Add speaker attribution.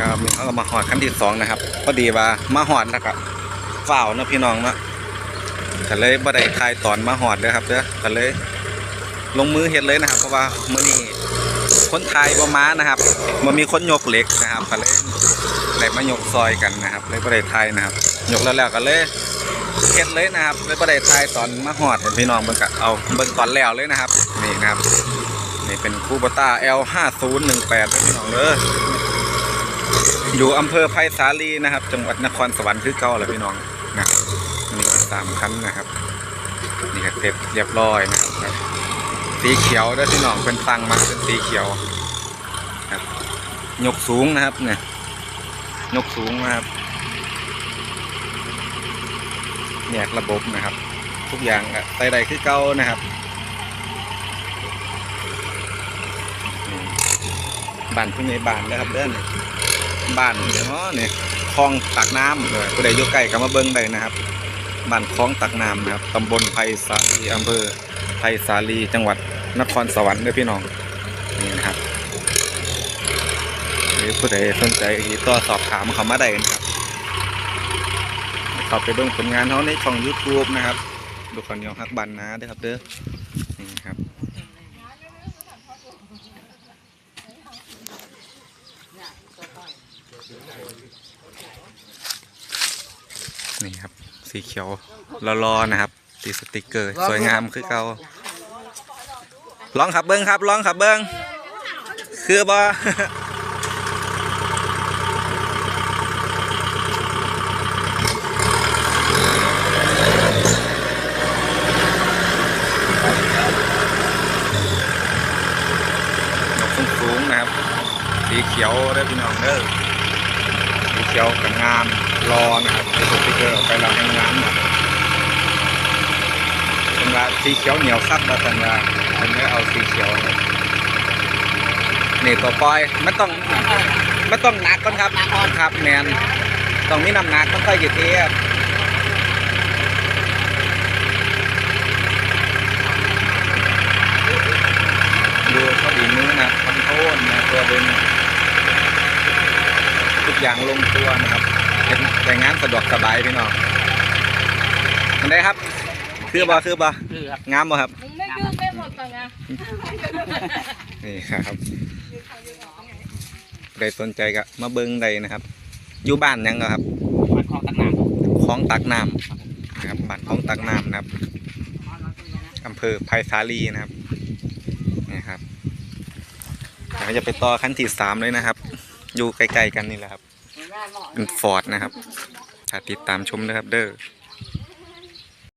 Speaker 1: ครับเขาก็มาหอดขั้นที่สองนะครับพอดีว่ามาหอดแล้วก็ฝ้าวนะพี่น้องเนาะก็เลยบ่ได้ทายตอนมาหอดเด้อครับเด้อก็เลย ลงมือเฮ็ดเลยนะครับ เพราะว่ามื้อนี้คนไทยบ่ม้านะครับบ่มีคนยกเหล็กนะครับก็เลยได้มายกซอยกันนะครับ เลยบ่ได้ทายนะครับ ยกแล้วแล้วก็เลยเฮ็ดเลยนะครับเลยบ่ได้ทายตอนมาหอดให้พี่น้องเบิ่งก็เอาเบิ่งตอนแล้วเลยนะครับ นี่นะครับนี่เป็นคูปต้า L5018 พี่น้องเด้อ อยู่อำเภอไผ่สาลีนะครับ จังหวัดนครสวรรค์คือเก่าแหละพี่น้องนะครับนี่สามคันนะครับ นี่ก็เสร็จเรียบร้อยนะครับ สีเขียวเด้พี่น้องเป็นตังมาเป็นสีเขียวครับยกสูงนะครับเนี่ยยกสูงนะครับแยกระบบนะครับ ทุกอย่างอะใดๆคือเก่านะครับบ้านผู้ใหญ่บ้านนะครับเด้อน บ้านเนาะเนี่ยคลองตักน้ำเลยผู้ใดอยู่ใกล้ก็มาเบิ่งได้นะครับบ้านคลองตักน้ำนะครับตำบลไผ่สาลีอำเภอไผ่สาลีจังหวัดนครสวรรค์ด้อพี่น้องนี่นะครับหรือผู้ใดสนใจต่อสอบถามเขามาได้นะครับเข้าไปเบิ่งผลงานเขาในช่อง YouTube นะครับดูคนเดียวฮักบันนะเด้อครับเด้อนี่ครับ นี่ครับ สีเขียวรอๆนะครับ ติดสติกเกอร์ สวยงามคือเก่าลองขับเบิ้งครับลองขับเบิ้งคือบ่นกสูงๆนะครับ สีเขียวได้อพี่น้องเด้อสีเขียวกับงามรอนะครับเป็นสติกเกอร์ออกไปแล้วให้งามนะเป็นว่าสีเขียวเหนียวซับแล้วกันว่าผมไม่เอาสีเขียวนี่ตัวปล่อยไม่ต้องไม่ต้องหนักก่อนครับครับแมนต้องมีน้ำหนักต้องค่อยหยุดเทียบดูเขาดีมือนะคอนโทรลนะตัวเป็น ทุกอย่างลงตัวนะครับเป็นแต่งงานสะดวกสบายพี่น้องมันได้ครับ คือบ่คือบ่
Speaker 2: คือครับ
Speaker 1: งามบ่ครับ
Speaker 3: มึงไม่ยืดไม่หมดก่อนนะ
Speaker 1: นี่ครับใครสนใจก็มาเบิ้งได้นะครับ อยู่บ้านหยังก็ครับ
Speaker 2: วัดคลองตักน้ำ
Speaker 1: คลองตักน้ำนะครับบ้านคลองตักน้ำนะครับอำเภอไผ่สาลีนะครับนี่ครับเดี๋ยวจะไปต่อขั้นที่สามเลยนะครับ อยู่ใกล้ๆกันนี่แหละครับเป็นฟอร์ดนะครับถ้าติดตามชมนะครับ เด้อ